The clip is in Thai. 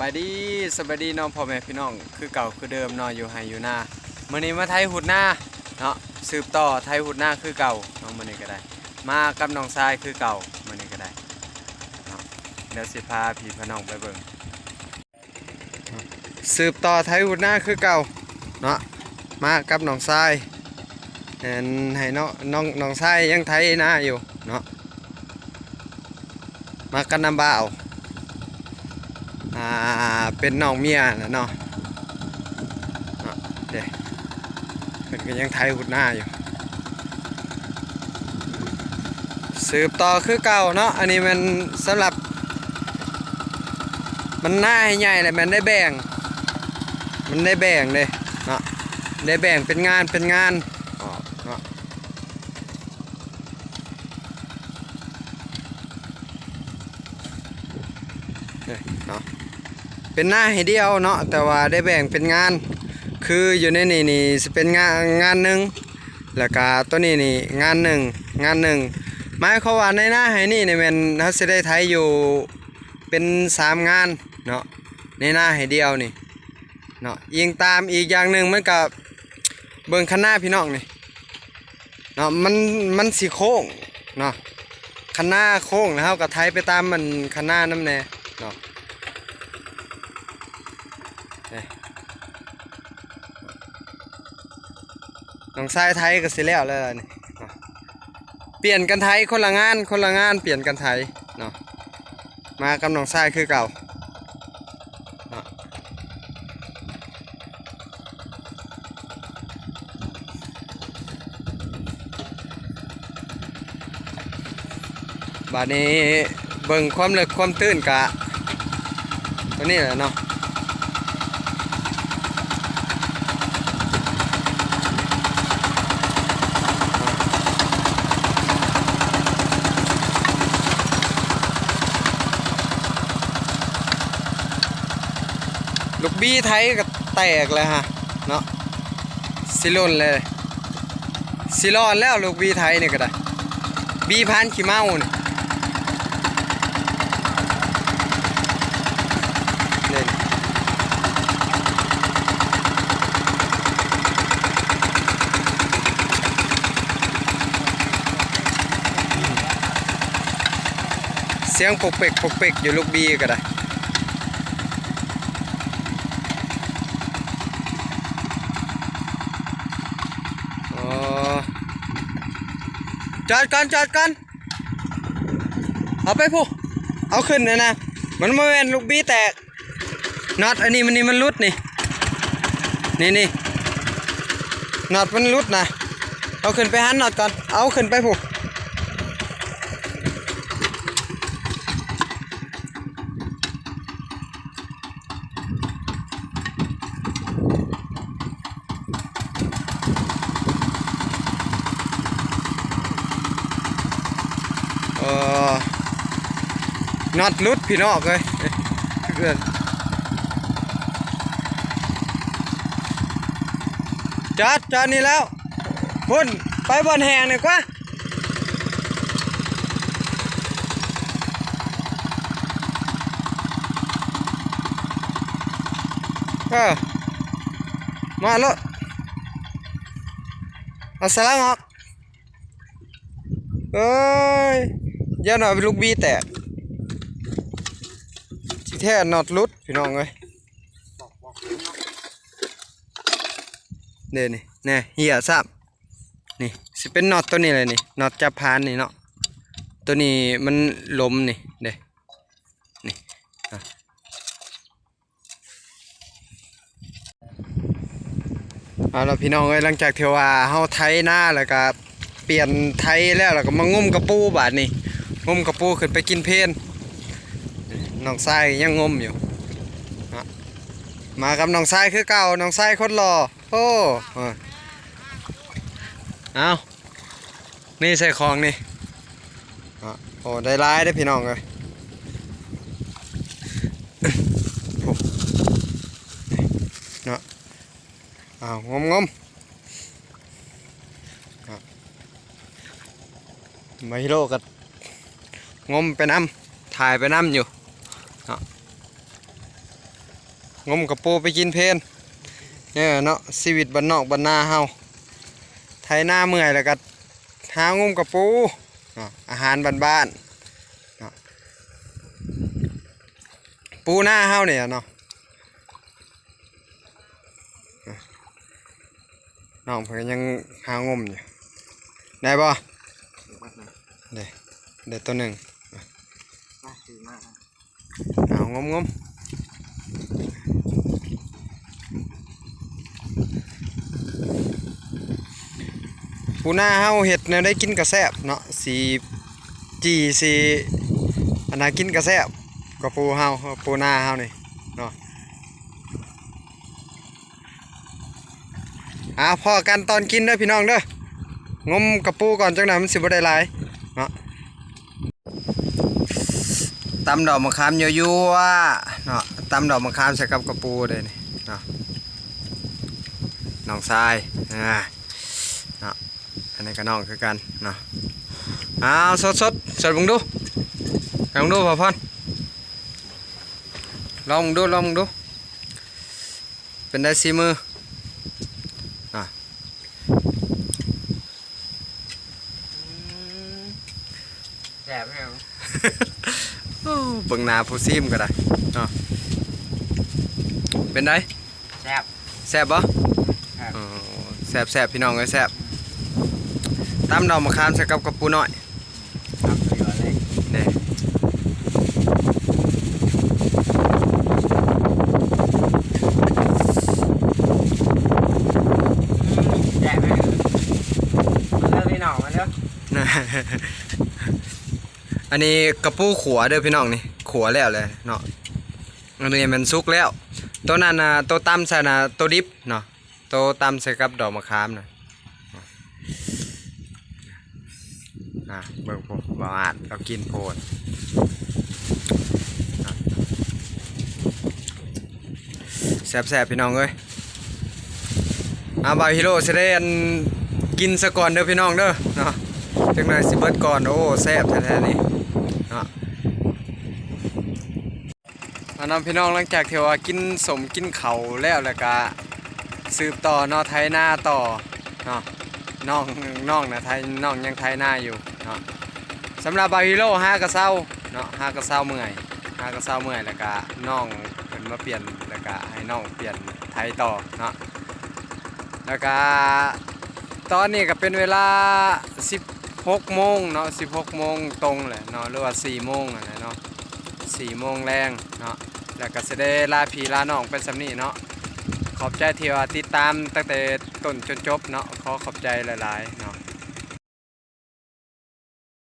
บายดีสบายดีน้องพ่อแม่พี่น้อง คือเก่าคือเดิมนาะอยู่ไฮอยู่หน้ามื้อนี้มาไทยหุดหน้าเนาะสืบต่อไทยหุดหน้าคือเก่าเนาะมื้อนี้ก็ได้ มากับน้องทรายคือเก่ามื้อนี้ก็ได้เนาะเดี๋ยวสิพาพี่พน้องไปเบิ่งเนสืบต่อไทยหุดหน้าคือเก่าเนาะมากับน้องทรายเห็นให้น้องน้องน้องทรายยังไทยหน้าอยู่เนาะมากันน้ำบ่าว อ่าเป็นน้องเมียนะเนาะเนาะเด็กเป็นก็ยังไทยหุดหน้าอยู่สืบต่อคือเก่าเนาะอันนี้มันสำหรับ มันหน้าให้ใหญ่เลยมันได้แบ่ง มันได้แบ่งเลยเนาะได้แบ่งเป็นงานเป็นงานอ๋อเนาะเนี่ยเนาะ เป็นหน้าให้เดียวเนาะแต่ว่าได้แบ่งเป็นงาน คืออยู่ในนี่นี่สิเป็นงานงานหนึ่งแล้วก็ตัวนี้นี่งานหนึ่งงานหนึ่งหมายความว่าในหน้าให้นี่นี่แมันเขาสิได้ไทยอยู่เป็นสามงานเนาะในหน้าให้เดียวนี่เนาะยิงตามอีกอย่างหนึ่งมันกับเบิ่งข้างหน้าพี่น้องนี่เนาะมันมันสีโค้งเนาะข้างหน้าโค้งแล้วเขาก็ไทยไปตามมันข้างหน้าน้ำแน่เนาะ น้องชายไทยก็สิแล้วแล้วล่ะนี่เปลี่ยนกันไทยคนละงานคนละงานเปลี่ยนกันไทยเนาะมากับน้องชายคือเก่าเนาะบาดนี้เบิ่งความเลึกความตื้นกะตัวนี้แหละเนาะ บี้ไทยก็แตกเลยฮะเนาะสิล่นเลยสิรอดแล้วลูกบีไทยนี่ก็ได้บีพันขี้เมานี่เล่นเสียงปกเปกปกเปกอยู่ลูกบีก็ได้ จอดก่อนจอดก่อนเอาไปผู้เอาขึ้นเลยนะมันมาเวนลูกบี้แตกน็อตอันนี้มันนี่มันรุดนี่นี่นี่น็อตมันรุดนะเอาขึ้นไปหันน็อตก่อนเอาขึ้นไปผู้เออ น็อตรุดพี่น้องเลยเพื่อนจอดจอดนี่แล้วพุ่นไปบนแห่หน่อยกว่าเออมาแล้วเอาสลังออกเอ้ยเดี๋ยวหน่อยลูกบีแตก แท้น็อตรุดพี่น้องเอ้ยเดี๋ยวนี่แน่เหี่ยซ้ำนี่สิเป็นน็อตตัวนี้เลยนี่น็อตจับพานนี่เนาะตัวนี้มันลมนี่เด้นี่อะเอาละพี่น้องเอ้ยหลังจากเทว่าเฮาไทยหน้าแล้วก็เปลี่ยนไทยแล้วแล้วก็มางุ่มกระปูบาดนี่งุ่มกระปูขึ้นไปกินเพลน น้องทรายยังงมอยู่ มากับน้องทรายคือเก่าน้องทรายคนรอโอ้เอานี่ใส่ของนี่โอ้ได้ร้ายได้พี่น้องเลยเนาะอ้าวงมงมมาฮิโร่กับงมไปน้ำถ่ายไปน้ำอยู่ เนาะงมกระปูไปกินเพลนเนี่ยเนาะชีวิตบ้านนอกบ้านนาเฮาไทยหน้าเมื่อยแล้วก็หางมกระปูเนาะอาหารบ้านๆเนาะปูหน้าเฮาเนี่ยเนาะน้องเพิ่นยังหางมอยู่ได้บ่เด้เด็ดตัวหนึ่ง เอางมงมปูนาเฮาเห็ดแนวได้กินกระแซบเนาะสีจีสีอันนากินกระแซบก็ปูเฮาปูนาเฮานี่เนาะอ่าพอกันตอนกินเด้อพี่น้องเด้องมกระปูก่อนจังหน่อยมันสิบ่ได้หลายเนาะ ตำดอกมะขามยั่วๆเนาะตำดอกมะขามใส่กับกระปูเด้นี่เนาะน้องทรายอ่าอันนี้ก็น้องคือกันเนาะอ้าวสดสดสดมึงดูลองดูพ่อพอนลองดูลองดู เป็นได้ซีมืออะแสบไหมครับโอ้ เบิ่งหน้าผู้ซีมก็ได้เนาะเป็นได้แสบแซ่บบ่ครับอ๋อแซ่บแซ่บพี่น้องเอ้ยแซ่บตำดอกมะขามใส่กับกระปูน้อยครับเหลือเลยเด้แสบไหมมาเลิกพี่น้องมาเลิก อันนี้กระปูขัวเด้อพี่น้องนี่ขัวแล้วเลยเนาะอันนี้มันสุกแล้ว ตัวนั้นนะตัวตำใส่นะตัวดิบเนาะตัวตำใส่กับดอกมะขามนะอะเบิ่งพวกบ่อาดเรากินโพดอะแซบๆพี่น้องเอ้ยอาบาฮิโร่สิได้อันกินซะก่อนเด้อพี่น้องเด้อเนาะ จังหน่อยสิเบิดก่อน โอ้แซ่บแท้ๆนี่เนาะอันนั้นพี่น้องหลังจากเที่ว่ากินสมกินเขาแล้วแล้วก็สืบต่อนาะไทยหน้าต่อเนาะน้องน้องนะไทยน้องยังไทยหน้าอยู่เนาะสำหรับบาฮิโร่ห้ากระเซ้าเนาะห้ากระเซ้าเมื่อยห้ากระเซ้าเมื่อยแล้วก็น้องเพิ่นมาเปลี่ยนแล้วก็ให้น้องเปลี่ยนไทยต่อเนาะแล้วก็ตอนนี้ก็เป็นเวลา 6โมงเนาะ16โมงตรงแหละเนาะหรือว่า4โมงอะไรเนาะ4โมงแรงเนาะแล้วก็สิได้ลาพีลาน้องเป็นสำนี้เนาะขอบใจที่ว่าติดตามตั้งแต่ต้นจนจบเนาะขอขอบใจหลายๆเนาะ